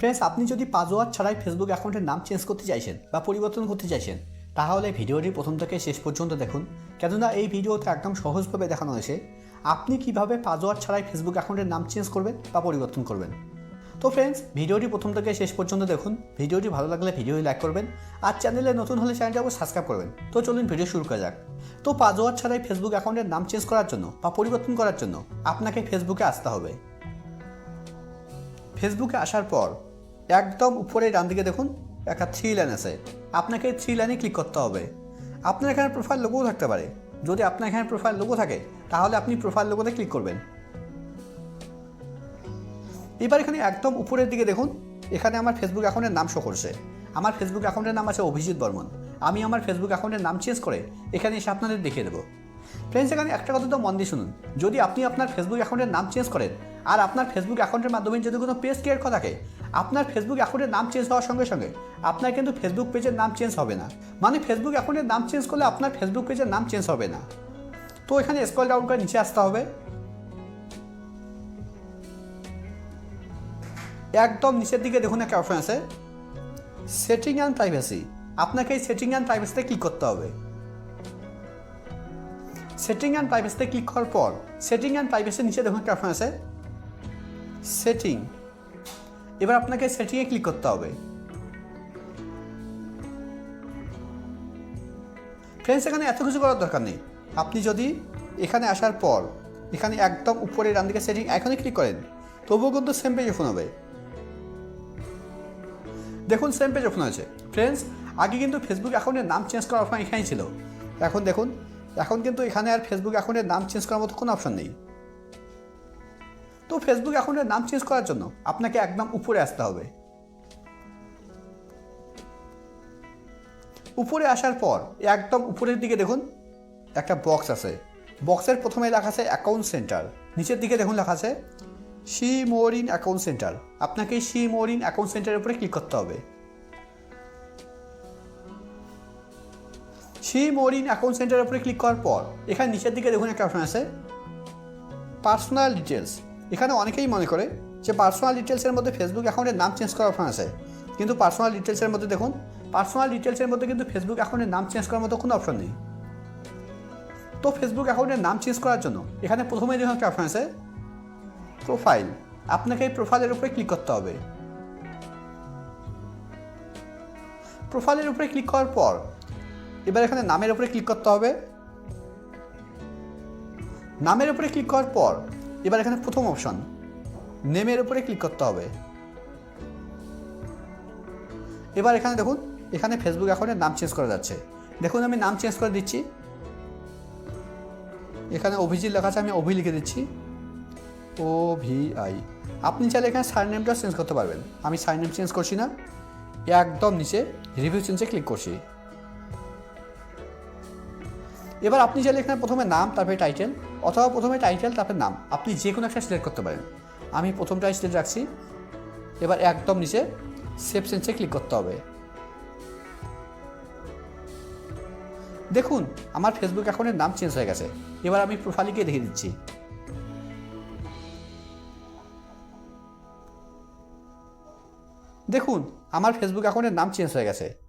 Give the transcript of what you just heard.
Friends আপনি যদি password ছাড়াই ফেসবুক অ্যাকাউন্টের নাম চেঞ্জ করতে চাইছেন বা পরিবর্তন করতে চাইছেন, তাহলে ভিডিওটি প্রথম থেকে শেষ পর্যন্ত দেখুন। কেননা এই ভিডিওতে একদম সহজভাবে দেখানো হয়েছে। আপনি কীভাবে পাসওয়ার্ড ছাড়াই ফেসবুক অ্যাকাউন্টের নাম চেঞ্জ করবেন বা পরিবর্তন করবেন? তো ফ্রেন্ডস ভিডিওটি প্রথম থেকে শেষ পর্যন্ত দেখুন। ভিডিওটি ভালো লাগলে ভিডিও লাইক করবেন আর চ্যানেলে নতুন হলে চ্যানেলটি অবশ্যই সাবস্ক্রাইব করবেন। তো চলুন ভিডিও শুরু করা যাক। তো পাসওয়ার্ড ছাড়াই ফেসবুক অ্যাকাউন্টের নাম চেঞ্জ করার জন্য বা পরিবর্তন করার জন্য আপনাকে ফেসবুকে আসতে হবে। ফেসবুকে আসার পর একদম উপরে ডান দিকে দেখুন, একটা থ্রি লাইন আছে। আপনাকে থ্রি লাইনে ক্লিক করতে হবে। আপনার এখানে প্রোফাইল লোগোও থাকতে পারে। যদি আপনার এখানে প্রোফাইল লোগো থাকে, তাহলে আপনি প্রোফাইল লোগোতে ক্লিক করবেন। এবার এখানে একদম উপরের দিকে দেখুন, এখানে আমার ফেসবুক অ্যাকাউন্টের নাম শো করছে। আমার ফেসবুক অ্যাকাউন্টের নাম আছে অভিজিৎ বর্মন। আমি আমার ফেসবুক অ্যাকাউন্টের নাম চেঞ্জ করে এখানে এসে আপনাদের দেখিয়ে দেবো। ফ্রেন্ডস এখানে একটা কথা তো মন দিয়ে শুনুন। যদি আপনি আপনার ফেসবুক অ্যাকাউন্টের নাম চেঞ্জ করেন আর আপনার ফেসবুক অ্যাকাউন্টের মাধ্যমে যদি কোনো পেজ ক্রিয়েট করা থাকে, আপনার ফেসবুক অ্যাকাউন্টের নাম চেঞ্জ হওয়ার সঙ্গে সঙ্গে আপনার কিন্তু ফেসবুক পেজের নাম চেঞ্জ হবে না। মানে ফেসবুক অ্যাকাউন্টের নাম চেঞ্জ করলে আপনার ফেসবুক পেজের নাম চেঞ্জ হবে না। তো এখানে স্কল ডাউন করে নিচে আসতে হবে। একদম নিচের দিকে দেখুন একটা অপশন আছে। সেটিং অ্যান্ড প্রাইভেসি আপনাকে এই সেটিং অ্যান্ড প্রাইভেসিতে ক্লিক করতে হবে। সেটিং অ্যান্ড প্রাইভেসিতে ক্লিক করার পর সেটিং অ্যান্ড প্রাইভেসির নিচে দেখুন একটা অপশন আছে। সেটিং এবার আপনাকে সেটিংয়ে ক্লিক করতে হবে। ফ্রেন্ডস এখানে এত কিছু করার দরকার নেই। আপনি যদি এখানে আসার পর, এখানে একদম উপরে ডান দিকে সেটিং এখনই ক্লিক করেন, তবুও কিন্তু সেম পেজ ওপেন হবে। দেখুন সেম পেজ ওপেন হয়েছে। ফ্রেন্ডস আগে কিন্তু ফেসবুক অ্যাকাউন্টের নাম চেঞ্জ করার অপশন এখানেই ছিল। এখন দেখুন, এখন কিন্তু এখানে আর ফেসবুক অ্যাকাউন্টের নাম চেঞ্জ করার মতো কোনো অপশন নেই। তো ফেসবুক অ্যাকাউন্টের নাম চেঞ্জ করার জন্য আপনাকে একদম উপরে আসতে হবে। উপরে আসার পর একদম উপরের দিকে দেখুন, একটা বক্স আছে। বক্সের প্রথমে লেখা আছে অ্যাকাউন্ট সেন্টার নিচের দিকে দেখুন লেখা আছে see more in account center আপনাকে সি মোরিন অ্যাকাউন্ট সেন্টারের উপরে ক্লিক করতে হবে। সি মোরিন অ্যাকাউন্ট সেন্টারের উপরে ক্লিক করার পর, এখানে নিচের দিকে দেখুন একটা অপশন আছে। পার্সোনাল ডিটেলস এখানে অনেকেই মনে করে যে পার্সোনাল ডিটেলসের মধ্যে ফেসবুক অ্যাকাউন্টের নাম চেঞ্জ করার অপশন আছে। কিন্তু পার্সোনাল ডিটেলসের মধ্যে দেখুন পার্সোনাল ডিটেলসের মধ্যে কিন্তু ফেসবুক অ্যাকাউন্টের নাম চেঞ্জ করার মতো কোনো অপশন নেই। তো ফেসবুক অ্যাকাউন্টের নাম চেঞ্জ করার জন্য এখানে প্রথমে দেখুন একটা অপশন আছে প্রোফাইল আপনাকে এই প্রোফাইলের উপরে ক্লিক করতে হবে। প্রোফাইলের উপরে ক্লিক করার পর, এবার এখানে নামের উপরে ক্লিক করতে হবে। নামের উপরে ক্লিক করার পর এবার এখানে প্রথম অপশন। নেমের উপরে ক্লিক করতে হবে। এবার এখানে দেখুন, এখানে ফেসবুক অ্যাকাউন্টের নাম চেঞ্জ করা যাচ্ছে। দেখুন, আমি নাম চেঞ্জ করে দিচ্ছি। এখানে অভিজিৎ লেখা আছে, আমি অভি লিখে দিচ্ছি। O V I. আপনি চাইলে এখানে সাইন নেমটা চেঞ্জ করতে পারবেন। আমি সাইন নেম চেঞ্জ করছি না। একদম নিচে রিভিউ চেঞ্জে ক্লিক করছি। এবার আপনি চাইলে এখানে প্রথমে নাম, তারপরে টাইটেল অথবা প্রথমে টাইটেল তারপরে নাম। আপনি যে কোনো একটা সিলেক্ট করতে পারেন। আমি প্রথমটাই সিলেক্ট রাখছি। এবার একদম নিচে সেভ সেন্সে ক্লিক করতে হবে। দেখুন, আমার ফেসবুক অ্যাকাউন্টের নাম চেঞ্জ হয়ে গেছে। এবার আমি প্রোফাইলে গিয়ে দেখিয়ে দিচ্ছি। দেখুন, আমার ফেসবুক অ্যাকাউন্টের নাম চেঞ্জ হয়ে গেছে।